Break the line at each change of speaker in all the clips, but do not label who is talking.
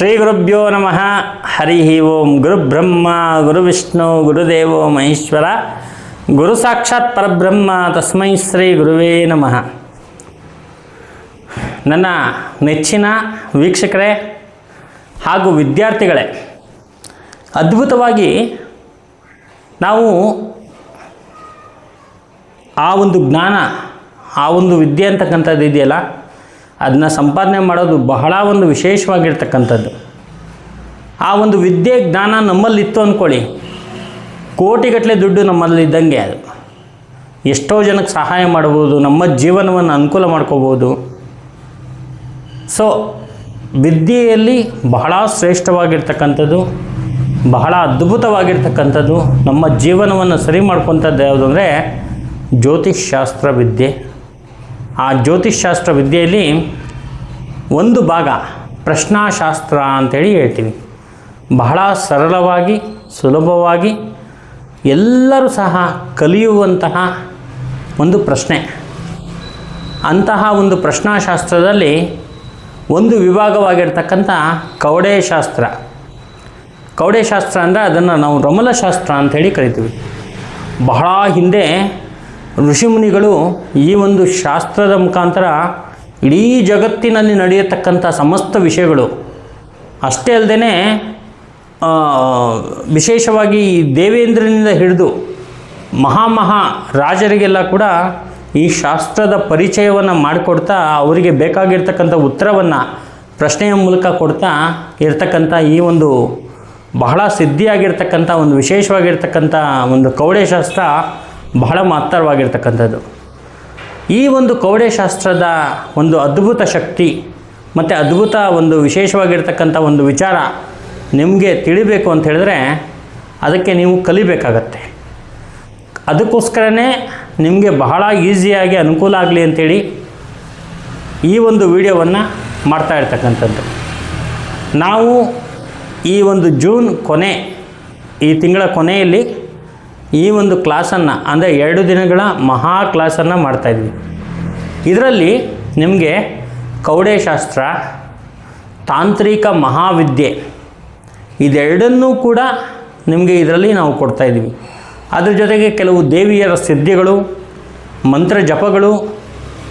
ಶ್ರೀ ಗುರುಭ್ಯೋ ನಮಃ. ಹರಿ ಓಂ ಗುರು ಬ್ರಹ್ಮ, ಗುರು ವಿಷ್ಣು ಗುರುದೇವೋ ಮಹೇಶ್ವರ. ಗುರು ಸಾಕ್ಷಾತ್ ಪರಬ್ರಹ್ಮ, ತಸ್ಮೈ ಶ್ರೀ ಗುರುವೇ ನಮಃ. ನನ್ನ ನೆಚ್ಚಿನ ವೀಕ್ಷಕರೇ ಹಾಗೂ ವಿದ್ಯಾರ್ಥಿಗಳೇ, ಅದ್ಭುತವಾಗಿ ನಾವು ಆ ಒಂದು ಜ್ಞಾನ, ಆ ಒಂದು ವಿದ್ಯೆ ಅಂತಕ್ಕಂಥದ್ದು ಇದೆಯಲ್ಲ ಅದನ್ನ ಸಂಪಾದನೆ ಮಾಡೋದು ಬಹಳ ಒಂದು ವಿಶೇಷವಾಗಿರ್ತಕ್ಕಂಥದ್ದು. ಆ ಒಂದು ವಿದ್ಯೆ ಜ್ಞಾನ ನಮ್ಮಲ್ಲಿತ್ತು ಅಂದ್ಕೊಳ್ಳಿ ಕೋಟಿಗಟ್ಟಲೆ ದುಡ್ಡು ನಮ್ಮಲ್ಲಿ ಇದ್ದಂಗೆ ಅದು. ಎಷ್ಟೋ ಜನಕ್ಕೆ ಸಹಾಯ ಮಾಡ್ಬೋದು, ನಮ್ಮ ಜೀವನವನ್ನು ಅನುಕೂಲ ಮಾಡ್ಕೋಬೋದು. ಸೊ ವಿದ್ಯೆಯಲ್ಲಿ ಬಹಳ ಶ್ರೇಷ್ಠವಾಗಿರ್ತಕ್ಕಂಥದ್ದು, ಬಹಳ ಅದ್ಭುತವಾಗಿರ್ತಕ್ಕಂಥದ್ದು, ನಮ್ಮ ಜೀವನವನ್ನು ಸರಿ ಮಾಡ್ಕೊತದ್ದು ಯಾವುದಂದರೆ ಜ್ಯೋತಿಷ್ಶಾಸ್ತ್ರ ವಿದ್ಯೆ. ಆ ಜ್ಯೋತಿಷ್ಶಾಸ್ತ್ರ ವಿದ್ಯೆಯಲ್ಲಿ ಒಂದು ಭಾಗ ಪ್ರಶ್ನಾಶಾಸ್ತ್ರ ಅಂತೇಳಿ ಹೇಳ್ತೀವಿ ಬಹಳ ಸರಳವಾಗಿ, ಸುಲಭವಾಗಿ ಎಲ್ಲರೂ ಸಹ ಕಲಿಯುವಂತಹ ಒಂದು ಪ್ರಶ್ನೆ. ಅಂತಹ ಒಂದು ಪ್ರಶ್ನಾಶಾಸ್ತ್ರದಲ್ಲಿ ಒಂದು ವಿಭಾಗವಾಗಿರ್ತಕ್ಕಂಥ ಕವಡೆಶಾಸ್ತ್ರ ಕವಡೆಶಾಸ್ತ್ರ ಅಂದರೆ ಅದನ್ನು ನಾವು ರಮಲಶಾಸ್ತ್ರ ಅಂಥೇಳಿ ಕರಿತೀವಿ. ಬಹಳ ಹಿಂದೆ ಋಷಿಮುನಿಗಳು ಈ ಒಂದು ಶಾಸ್ತ್ರದ ಮುಖಾಂತರ ಇಡೀ ಜಗತ್ತಿನಲ್ಲಿ ನಡೆಯತಕ್ಕಂಥ ಸಮಸ್ತ ವಿಷಯಗಳು. ಅಷ್ಟೇ ಅಲ್ಲದೆ ವಿಶೇಷವಾಗಿ ಈ ದೇವೇಂದ್ರನಿಂದ ಹಿಡಿದು ಮಹಾಮಹಾ ರಾಜರಿಗೆಲ್ಲ ಕೂಡ ಈ ಶಾಸ್ತ್ರದ ಪರಿಚಯವನ್ನು ಮಾಡಿಕೊಡ್ತಾ ಅವರಿಗೆ ಬೇಕಾಗಿರ್ತಕ್ಕಂಥ ಉತ್ತರವನ್ನು ಪ್ರಶ್ನೆಯ ಮೂಲಕ ಕೊಡ್ತಾ ಇರ್ತಕ್ಕಂಥ ಈ ಒಂದು ಬಹಳ ಸಿದ್ಧಿಯಾಗಿರ್ತಕ್ಕಂಥ ಒಂದು ವಿಶೇಷವಾಗಿರ್ತಕ್ಕಂಥ ಒಂದು ಕವಡೆಶಾಸ್ತ್ರ ಬಹಳ ಮಹತ್ತರವಾಗಿರ್ತಕ್ಕಂಥದ್ದು. ಈ ಒಂದು ಕವಡೆಶಾಸ್ತ್ರದ ಒಂದು ಅದ್ಭುತ ಶಕ್ತಿ ಮತ್ತು ಅದ್ಭುತ ಒಂದು ವಿಶೇಷವಾಗಿರ್ತಕ್ಕಂಥ ಒಂದು ವಿಚಾರ ನಿಮಗೆ ತಿಳಿಬೇಕು ಅಂತ ಹೇಳಿದ್ರೆ ಅದಕ್ಕೆ ನೀವು ಕಲಿಬೇಕಾಗತ್ತೆ. ಅದಕ್ಕೋಸ್ಕರನೇ ನಿಮಗೆ ಬಹಳ ಈಸಿಯಾಗಿ ಅನುಕೂಲ ಆಗಲಿ ಅಂಥೇಳಿ ಈ ಒಂದು ವಿಡಿಯೋವನ್ನು ಮಾಡ್ತಾ ಇರ್ತಕ್ಕಂಥದ್ದು. ನಾವು ಈ ಒಂದು ಜೂನ್ ಕೊನೆ, ಈ ತಿಂಗಳ ಕೊನೆಯಲ್ಲಿ ಈ ಒಂದು ಕ್ಲಾಸನ್ನು, ಅಂದರೆ ಎರಡು ದಿನಗಳ ಮಹಾ ಕ್ಲಾಸನ್ನು ಮಾಡ್ತಾಯಿದ್ವಿ ಇದರಲ್ಲಿ ನಿಮಗೆ ಕೌಡೇಶಾಸ್ತ್ರ, ತಾಂತ್ರಿಕ ಮಹಾವಿದ್ಯೆ ಇದೆರಡನ್ನೂ ಕೂಡ ನಿಮಗೆ ಇದರಲ್ಲಿ ನಾವು ಕೊಡ್ತಾಯಿದ್ವಿ ಅದ್ರ ಜೊತೆಗೆ ಕೆಲವು ದೇವಿಯರ ಸಿದ್ಧಿಗಳು, ಮಂತ್ರ ಜಪಗಳು,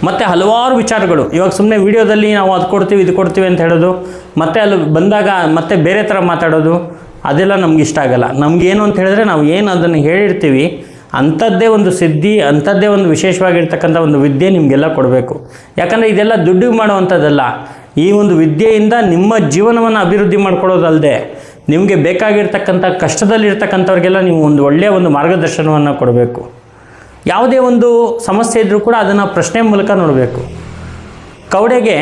ಮತ್ತು ಹಲವಾರು ವಿಚಾರಗಳು. ಇವಾಗ ಸುಮ್ಮನೆ ವಿಡಿಯೋದಲ್ಲಿ ನಾವು ಅದು ಕೊಡ್ತೀವಿ ಇದು ಕೊಡ್ತೀವಿ ಅಂತ ಹೇಳೋದು, ಮತ್ತೆ ಅಲ್ಲಿ ಬಂದಾಗ ಮತ್ತೆ ಬೇರೆ ಥರ ಮಾತಾಡೋದು ಅದೆಲ್ಲ ನಮ್ಗೆ ಇಷ್ಟ ಆಗಲ್ಲ. ನಮಗೇನು ಅಂತ ಹೇಳಿದ್ರೆ ನಾವು ಏನು ಅದನ್ನು ಹೇಳಿರ್ತೀವಿ, ಅಂಥದ್ದೇ ಒಂದು ಸಿದ್ಧಿ, ಅಂಥದ್ದೇ ಒಂದು ವಿಶೇಷವಾಗಿರ್ತಕ್ಕಂಥ ಒಂದು ವಿದ್ಯೆ ನಿಮಗೆಲ್ಲ ಕೊಡಬೇಕು. ಯಾಕಂದರೆ ಇದೆಲ್ಲ ದುಡ್ಡಿಗೆ ಮಾಡುವಂಥದ್ದಲ್ಲ. ಈ ಒಂದು ವಿದ್ಯೆಯಿಂದ ನಿಮ್ಮ ಜೀವನವನ್ನು ಅಭಿವೃದ್ಧಿ ಮಾಡ್ಕೊಳ್ಳೋದಲ್ಲದೆ ನಿಮಗೆ ಬೇಕಾಗಿರ್ತಕ್ಕಂಥ ಕಷ್ಟದಲ್ಲಿರ್ತಕ್ಕಂಥವ್ರಿಗೆಲ್ಲ ನೀವು ಒಂದು ಒಳ್ಳೆಯ ಒಂದು ಮಾರ್ಗದರ್ಶನವನ್ನು ಕೊಡಬೇಕು. ಯಾವುದೇ ಒಂದು ಸಮಸ್ಯೆ ಇದ್ದರೂ ಕೂಡ ಅದನ್ನು ಪ್ರಶ್ನೆ ಮೂಲಕ ನೋಡಬೇಕು. ಕೌಡೆಗೆ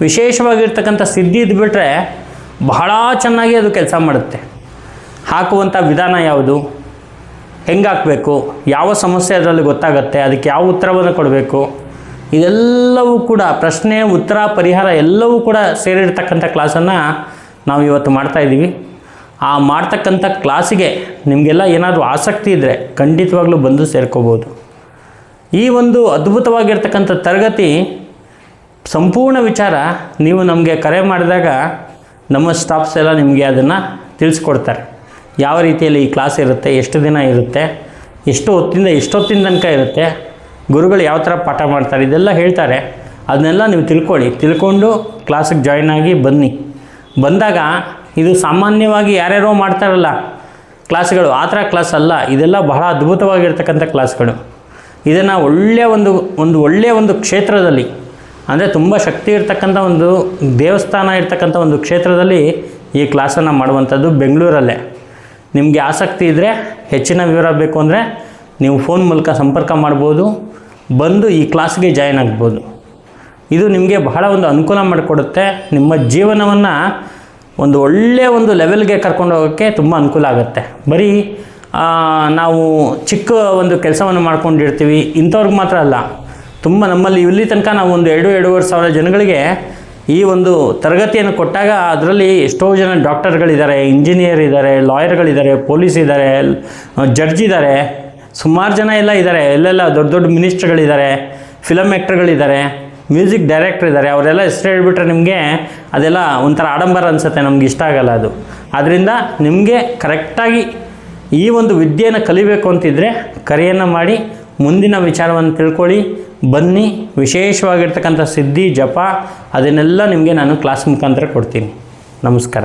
ವಿಶೇಷವಾಗಿರ್ತಕ್ಕಂಥ ಸಿದ್ಧಿ ಇದ್ಬಿಟ್ರೆ ಬಹಳ ಚೆನ್ನಾಗಿ ಅದು ಕೆಲಸ ಮಾಡುತ್ತೆ. ಹಾಕುವಂಥ ವಿಧಾನ ಯಾವುದು? ಹೆಂಗೆ ಹಾಕಬೇಕು? ಯಾವ ಸಮಸ್ಯೆ ಅದರಲ್ಲಿ ಗೊತ್ತಾಗುತ್ತೆ? ಅದಕ್ಕೆ ಯಾವ ಉತ್ತರವನ್ನು ಕೊಡಬೇಕು? ಇದೆಲ್ಲವೂ ಕೂಡ ಪ್ರಶ್ನೆ, ಉತ್ತರ, ಪರಿಹಾರ ಎಲ್ಲವೂ ಕೂಡ ಸೇರಿರ್ತಕ್ಕಂಥ ಕ್ಲಾಸನ್ನು ನಾವು ಇವತ್ತು ಮಾಡ್ತಾಯಿದ್ದೀವಿ ಆ ಮಾಡ್ತಕ್ಕಂಥ ಕ್ಲಾಸಿಗೆ ನಿಮಗೆಲ್ಲ ಏನಾದರೂ ಆಸಕ್ತಿ ಇದ್ದರೆ ಖಂಡಿತವಾಗ್ಲೂ ಬಂದು ಸೇರ್ಕೋಬೋದು. ಈ ಒಂದು ಅದ್ಭುತವಾಗಿರ್ತಕ್ಕಂಥ ತರಗತಿ ಸಂಪೂರ್ಣ ವಿಚಾರ ನೀವು ನಮಗೆ ಕರೆ ಮಾಡಿದಾಗ ನಮ್ಮ ಸ್ಟಾಫ್ಸ್ ಎಲ್ಲ ನಿಮಗೆ ಅದನ್ನು ತಿಳಿಸ್ಕೊಡ್ತಾರೆ. ಯಾವ ರೀತಿಯಲ್ಲಿ ಈ ಕ್ಲಾಸ್ ಇರುತ್ತೆ, ಎಷ್ಟು ದಿನ ಇರುತ್ತೆ, ಎಷ್ಟು ಹೊತ್ತಿಂದ, ಎಷ್ಟೊತ್ತಿನ ತನಕ ಇರುತ್ತೆ, ಗುರುಗಳು ಯಾವ ಥರ ಪಾಠ ಮಾಡ್ತಾರೆ, ಇದೆಲ್ಲ ಹೇಳ್ತಾರೆ. ಅದನ್ನೆಲ್ಲ ನೀವು ತಿಳ್ಕೊಳ್ಳಿ. ತಿಳ್ಕೊಂಡು ಕ್ಲಾಸಿಗೆ ಜಾಯ್ನ್ ಆಗಿ ಬನ್ನಿ. ಬಂದಾಗ ಇದು ಸಾಮಾನ್ಯವಾಗಿ ಯಾರ್ಯಾರೋ ಮಾಡ್ತಾರಲ್ಲ ಕ್ಲಾಸ್ಗಳು ಆ ಥರ ಕ್ಲಾಸ್ ಅಲ್ಲ. ಇದೆಲ್ಲ ಬಹಳ ಅದ್ಭುತವಾಗಿರ್ತಕ್ಕಂಥ ಕ್ಲಾಸ್ಗಳು ಇದನ್ನು ಒಳ್ಳೆಯ ಒಂದು ಒಂದು ಒಳ್ಳೆಯ ಒಂದು ಕ್ಷೇತ್ರದಲ್ಲಿ ಅಂದರೆ ತುಂಬ ಶಕ್ತಿ ಇರ್ತಕ್ಕಂಥ ಒಂದು ದೇವಸ್ಥಾನ ಇರ್ತಕ್ಕಂಥ ಒಂದು ಕ್ಷೇತ್ರದಲ್ಲಿ ಈ ಕ್ಲಾಸನ್ನು ಮಾಡುವಂಥದ್ದು ಬೆಂಗಳೂರಲ್ಲೇ. ನಿಮಗೆ ಆಸಕ್ತಿ ಇದ್ದರೆ ಹೆಚ್ಚಿನ ವಿವರ ಬೇಕು ಅಂದರೆ ನೀವು ಫೋನ್ ಮೂಲಕ ಸಂಪರ್ಕ ಮಾಡ್ಬೋದು, ಬಂದು ಈ ಕ್ಲಾಸ್ಗೆ ಜಾಯ್ನ್ ಆಗ್ಬೋದು. ಇದು ನಿಮಗೆ ಬಹಳ ಒಂದು ಅನುಕೂಲ ಮಾಡಿಕೊಡುತ್ತೆ. ನಿಮ್ಮ ಜೀವನವನ್ನು ಒಂದು ಒಳ್ಳೆಯ ಒಂದು ಲೆವೆಲ್ಗೆ ಕರ್ಕೊಂಡು ಹೋಗೋಕ್ಕೆ ತುಂಬ ಅನುಕೂಲ ಆಗುತ್ತೆ. ಬರೀ ನಾವು ಚಿಕ್ಕ ಒಂದು ಕೆಲಸವನ್ನು ಮಾಡ್ಕೊಂಡಿರ್ತೀವಿ, ಇಂಥವ್ರಿಗೆ ಮಾತ್ರ ಅಲ್ಲ. ತುಂಬ ನಮ್ಮಲ್ಲಿ ಇಲ್ಲಿ ತನಕ ನಾವು ಒಂದು ಎರಡು ಎರಡೂವರೆ ಸಾವಿರ ಜನಗಳಿಗೆ ಈ ಒಂದು ತರಗತಿಯನ್ನು ಕೊಟ್ಟಾಗ ಅದರಲ್ಲಿ ಎಷ್ಟೋ ಜನ ಡಾಕ್ಟರ್ಗಳಿದ್ದಾರೆ, ಇಂಜಿನಿಯರ್ ಇದ್ದಾರೆ, ಲಾಯರ್ಗಳಿದ್ದಾರೆ, ಪೊಲೀಸ್ ಇದ್ದಾರೆ, ಜಡ್ಜ್ ಇದ್ದಾರೆ. ಸುಮಾರು ಜನ ಎಲ್ಲ ಇದ್ದಾರೆ. ಎಲ್ಲೆಲ್ಲ ದೊಡ್ಡ ದೊಡ್ಡ ಮಿನಿಸ್ಟ್ರ್ಗಳಿದ್ದಾರೆ ಫಿಲಮ್ ಆ್ಯಕ್ಟರ್ಗಳಿದ್ದಾರೆ ಮ್ಯೂಸಿಕ್ ಡೈರೆಕ್ಟರ್ ಇದ್ದಾರೆ. ಅವರೆಲ್ಲ ಹೆಸರು ಹೇಳ್ಬಿಟ್ರೆ ನಿಮಗೆ ಅದೆಲ್ಲ ಒಂಥರ ಆಡಂಬರ ಅನಿಸುತ್ತೆ, ನಮ್ಗೆ ಇಷ್ಟ ಆಗಲ್ಲ ಅದು. ಆದ್ದರಿಂದ ನಿಮಗೆ ಕರೆಕ್ಟಾಗಿ ಈ ಒಂದು ವಿದ್ಯೆಯನ್ನು ಕಲಿಬೇಕು ಅಂತಿದ್ದರೆ ಕರೆಯನ್ನು ಮಾಡಿ, ಮುಂದಿನ ವಿಚಾರವನ್ನು ತಿಳ್ಕೊಳ್ಳಿ. ಬನ್ನಿ ವಿಶೇಷವಾಗಿರ್ತಕ್ಕಂಥ ಸಿದ್ಧಿ ಜಪ ಅದನ್ನೆಲ್ಲ ನಿಮಗೆ ನಾನು ಕ್ಲಾಸ್ ಮುಖಾಂತರ ಕೊಡ್ತೀನಿ. ನಮಸ್ಕಾರ.